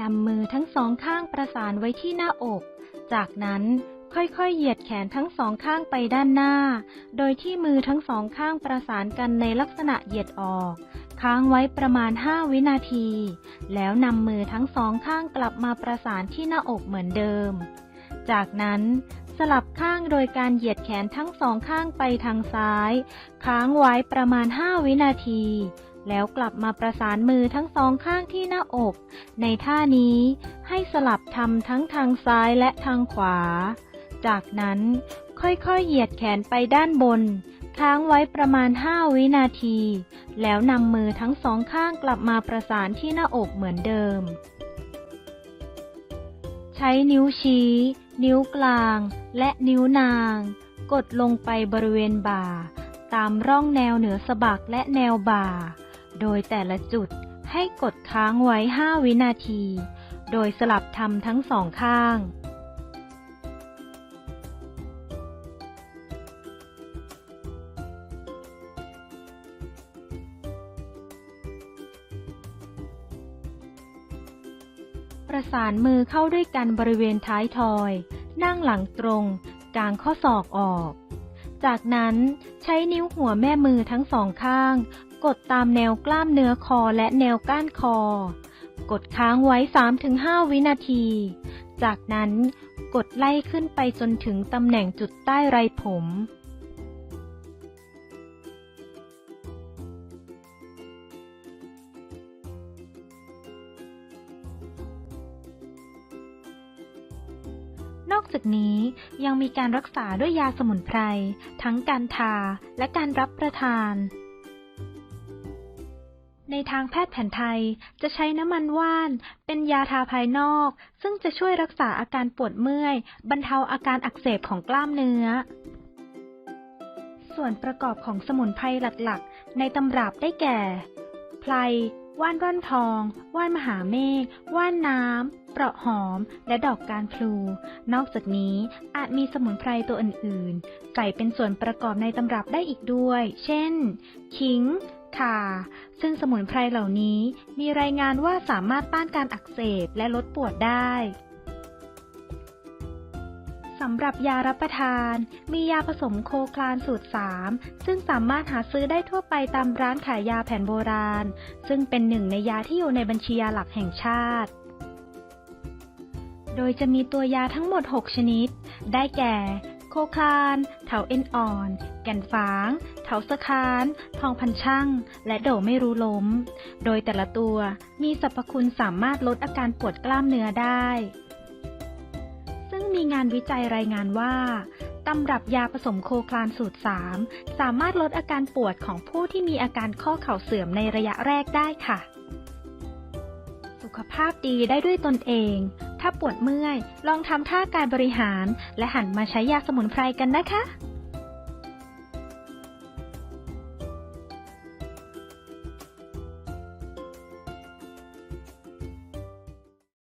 นำมือทั้งสองข้างประสานไว้ที่หน้าอก จากนั้นค่อยๆ เหยียดแขนทั้งสองข้างไปด้านหน้า โดยที่มือทั้งสองข้างประสานกันในลักษณะเหยียดออก ค้างไว้ประมาณ 5 วินาที แล้วนำมือทั้งสองข้างกลับมาประสานที่หน้าอกเหมือนเดิม จากนั้นสลับข้างโดยการเหยียดแขนทั้งสองข้างไปทางซ้าย ค้างไว้ประมาณ 5 วินาที แล้วกลับมาประสานมือทั้งสองข้างที่หน้าอก ในท่านี้ให้สลับทำทั้งทางซ้ายและทางขวา จากนั้นค่อยๆเหยียดแขนไปด้านบน ค้างไว้ประมาณ 5 วินาที แล้วนำมือทั้งสองข้างกลับมาประสานที่หน้าอกเหมือนเดิม ใช้นิ้วชี้ นิ้วกลาง และนิ้วนาง กดลงไปบริเวณบ่า ตามร่องแนวเหนือสะบักและแนวบ่า โดยแต่ละจุดให้กดค้างไว้ 5 วินาที โดยสลับทำทั้งสองข้าง ประสานมือเข้าด้วยกันบริเวณท้ายทอย นั่งหลังตรงกางข้อศอกออก จากนั้นใช้นิ้วหัวแม่มือทั้งสองข้าง กดตามแนวกล้ามเนื้อคอและแนวก้านคอ กดค้างไว้ 3-5 วินาที จากนั้นกดไล่ขึ้นไปจนถึงตำแหน่งจุดใต้ไรผม นอกจากนี้ยังมีการรักษาด้วยยาสมุนไพร ทั้งการทาและการรับประทาน ในทางแพทย์แผนไทย จะใช้น้ำมันว่าน เป็นยาทาภายนอก ซึ่งจะช่วยรักษาอาการปวดเมื่อย บรรเทาอาการอักเสบของกล้ามเนื้อ ส่วนประกอบของสมุนไพรหลักๆ ในตำรับได้แก่ ไพรว่านร่อนทอง ว่านมหาเมฆ ว่านน้ำ เปราะหอม และดอกการพลู นอกจากนี้อาจมีสมุนไพรตัวอื่นๆ ใส่เป็นส่วนประกอบในตำรับได้อีกด้วย เช่น ขิง ข่า ซึ่งสมุนไพรเหล่านี้มีรายงานว่าสามารถต้านการอักเสบและลดปวดได้สำหรับยารับประทาน มียาผสมโคคลานสูตร 3 ซึ่งสามารถหาซื้อได้ทั่วไปตามร้านขายยาแผนโบราณ ซึ่งเป็นหนึ่งในยาที่อยู่ในบัญชียาหลักแห่งชาติ โดยจะมีตัวยาทั้งหมด 6 ชนิด ได้แก่ คคาน เถาเอ็นอ่อน แก่นฝาง เถาสะคาน ทองพันช่าง และโดไม่รู้ล้ม โดยแต่ละตัวมีสรรพคุณสามารถลดอาการปวดกล้ามเนื้อได้ ซึ่งมีงานวิจัยรายงานว่าตำรับยาผสมโคคลานสูตร 3 สามารถลดอาการปวดของผู้ที่มีอาการข้อเข่าเสื่อมในระยะแรกได้ค่ะ สุขภาพดีได้ด้วยตนเอง ถ้าปวดเมื่อย ลองทำท่าการบริหาร และหันมาใช้ยาสมุนไพรกันนะคะ